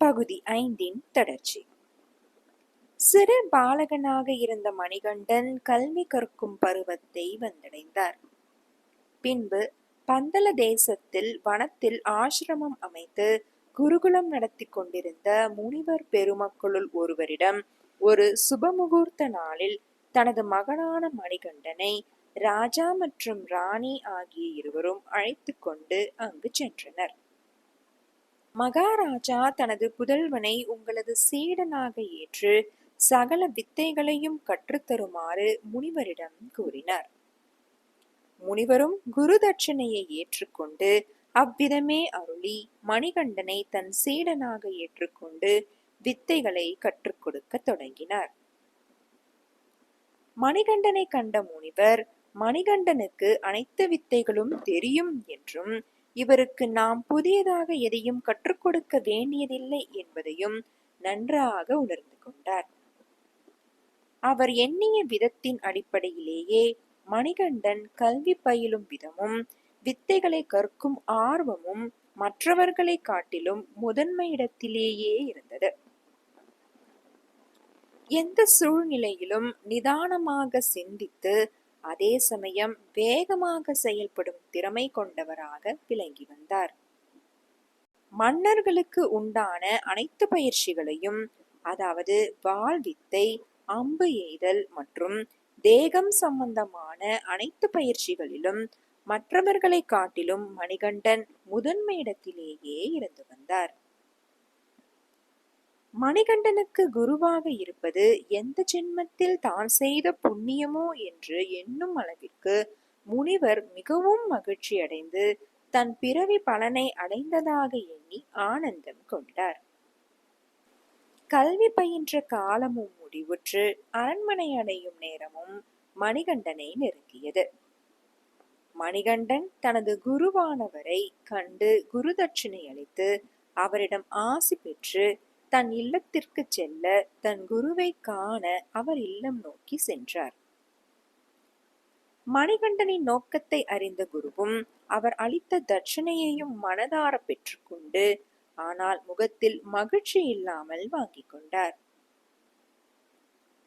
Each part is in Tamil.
பகுதி ஐந்தின் தொடர்ச்சி. சிறு பாலகனாக இருந்த மணிகண்டன் கல்வி கற்கும் பருவத்தை வந்தடைந்தார். பின்பு பந்தல தேசத்தில் வனத்தில் ஆசிரமம் அமைத்து குருகுலம் நடத்தி கொண்டிருந்த முனிவர் பெருமக்களுள் ஒருவரிடம் ஒரு சுபமுகூர்த்த நாளில் தனது மகனான மணிகண்டனை ராஜா மற்றும் ராணி ஆகிய இருவரும் அழைத்து கொண்டு அங்கு சென்றனர். மகாராஜா தனது புதல்வனை உங்களது சீடனாக ஏற்று சகல வித்தைகளையும் கற்றுத்தருமாறு முனிவரிடம் கூறினார். முனிவரும் குரு தட்சணையை ஏற்றுக்கொண்டு அவ்விதமே அருளி மணிகண்டனை தன் சீடனாக ஏற்றுக்கொண்டு வித்தைகளை கற்றுக் கொடுக்க தொடங்கினார். மணிகண்டனை கண்ட முனிவர் மணிகண்டனுக்கு அனைத்து வித்தைகளும் தெரியும் என்றும் இவருக்கு நாம் புதியதாக எதையும் கற்றுக் கொடுக்க வேண்டியதில்லை என்பதையும் நன்றாக உணர்ந்து கொண்டார். அவர் எண்ணிய விதத்தின் அடிப்படையிலேயே மணிகண்டன் கல்வி பயிலும் விதமும் வித்தைகளை கற்கும் ஆர்வமும் மற்றவர்களை காட்டிலும் முதன்மை இடத்திலேயே இருந்தது. எந்த சூழ்நிலையிலும் நிதானமாக சிந்தித்து அதே சமயம் வேகமாக செயல்படும் திறமை கொண்டவராக விளங்கி வந்தார். மன்னர்களுக்கு உண்டான அனைத்து பயிற்சிகளையும் அதாவது வாள் வித்தை அம்பு எய்தல் மற்றும் தேகம் சம்பந்தமான அனைத்து பயிற்சிகளிலும் மற்றவர்களை காட்டிலும் மணிகண்டன் முதன்மை இடத்திலேயே இருந்து வந்தார். மணிகண்டனுக்கு குருவாக இருப்பது எந்த ஜென்மத்தில் தான் செய்த புண்ணியமோ என்று எண்ணும் அளவிற்கு முனிவர் மிகவும் மகிழ்ச்சி அடைந்து தன் பிறவி பலனை அடைந்ததாக எண்ணி ஆனந்தம் கொண்டார். கல்வி பயின்ற காலமும் முடிவுற்று அரண்மனை அடையும் நேரமும் மணிகண்டனை நெருங்கியது. மணிகண்டன் தனது குருவானவரை கண்டு குரு தட்சிணை அளித்து அவரிடம் ஆசி பெற்று தன் இல்லத்திற்கு செல்ல தன் குருவை காண அவர் இல்லம் நோக்கி சென்றார். மணிகண்டனின் நோக்கத்தை அறிந்த குருவும் அவர் அளித்த தட்சணையையும் மனதார பெற்றுக்கொண்டு ஆனால் முகத்தில் மகிழ்ச்சி இல்லாமல் வாங்கிக் கொண்டார்.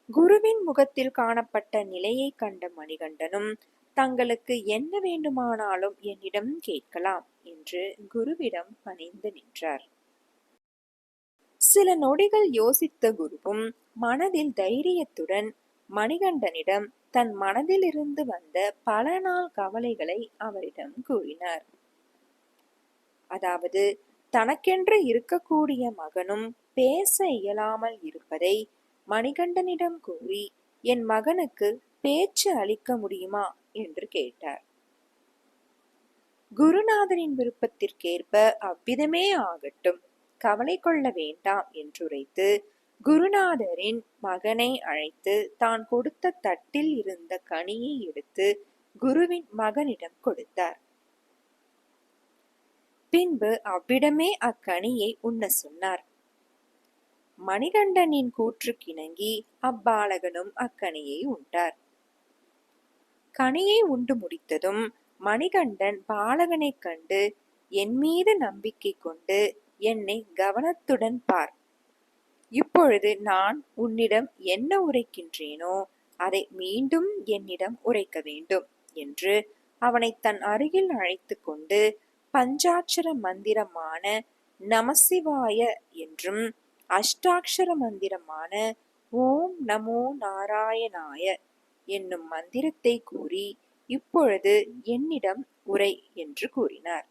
குருவின் முகத்தில் காணப்பட்ட நிலையை கண்ட மணிகண்டனும் தங்களுக்கு என்ன வேண்டுமானாலும் என்னிடம் கேட்கலாம் என்று குருவிடம் பணிந்து நின்றார். சில நொடிகள் யோசித்த குருவும் மனதில் தைரியத்துடன் மணிகண்டனிடம் தன் மனதிலிருந்து வந்த பல நாள் கவலைகளை அவரிடம் கூறினார். அதாவது தனக்கென்று இருக்கக்கூடிய மகனும் பேச இயலாமல் இருப்பதை மணிகண்டனிடம் கூறி என் மகனுக்கு பேச்சு அளிக்க முடியுமா? என்று கேட்டார். குருநாதனின் விருப்பத்திற்கேற்ப அவ்விதமே ஆகட்டும். கவலை கொள்ள வேண்டாம் என்றுரைத்து குருநாதரின் மகனை அழைத்து தான் கொடுத்த தட்டில் இருந்த கனியை எடுத்து குருவின் மகனிடம் கொடுத்தார். பின்பு அவ்விடமே அக்கனியை உண்ண சொன்னார். மணிகண்டனின் கூற்றுக்கிணங்கி அப்பாலகனும் அக்கனியை உண்டார். கனியை உண்டு முடித்ததும் மணிகண்டன் பாலகனைக் கண்டு என் மீது நம்பிக்கை கொண்டு என்னை கவனத்துடன் பார். இப்பொழுது நான் உன்னிடம் என்ன உரைக்கின்றேனோ அதை மீண்டும் என்னிடம் உரைக்க வேண்டும் என்று அவனை தன் அருகில் அழைத்து கொண்டு பஞ்சாட்சர மந்திரமான நமசிவாய என்றும் அஷ்டாட்சர மந்திரமான ஓம் நமோ நாராயணாய என்னும் மந்திரத்தை கூறி இப்பொழுது என்னிடம் உரை என்று கூறினார்.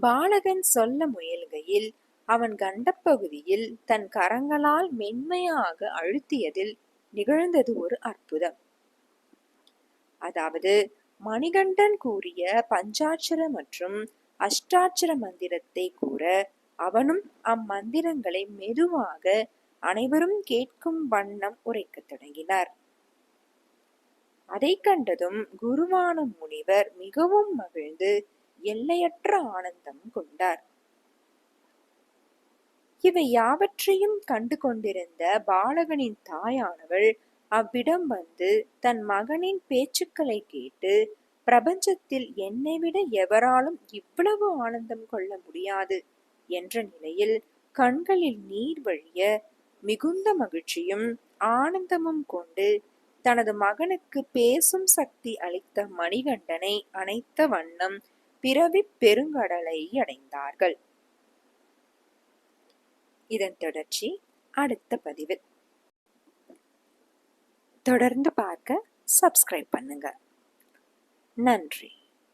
பாலகன் சொல்ல முயல்கையில் அவன் கண்டப்பகுதியில் தன் கரங்களால் மென்மையாக அழுத்தியதில் நிகழ்ந்தது ஒரு அற்புதம். அதாவது மணிகண்டன் கூறிய பஞ்சாட்சர மற்றும் அஷ்டாட்சர மந்திரத்தை கூற அவனும் அம்மந்திரங்களை மெதுவாக அனைவரும் கேட்கும் வண்ணம் உரைக்கத் தொடங்கினார். அதை கண்டதும் குருவான முனிவர் மிகவும் மகிழ்ந்து எல்லையற்ற ஆனந்தம் கொண்டார். இவை யாவற்றையும் கண்டு கொண்டிருந்த பாலகனின் தாயானவள் அவ்விடம் வந்து தன் மகனின் பேச்சுக்களை கேட்டு பிரபஞ்சத்தில் என்னை விட எவராலும் இவ்வளவு ஆனந்தம் கொள்ள முடியாது என்ற நிலையில் கண்களில் நீர் வழிய மிகுந்த மகிழ்ச்சியும் ஆனந்தமும் கொண்டு தனது மகனுக்கு பேசும் சக்தி அளித்த மணிகண்டனை அணைத்த வண்ணம் பிறவி பெருங்கடலை அடைந்தார்கள். இதன் தொடர்ச்சி அடுத்த பதிவில் தொடர்ந்து பார்க்க சப்ஸ்கிரைப் பண்ணுங்க. நன்றி.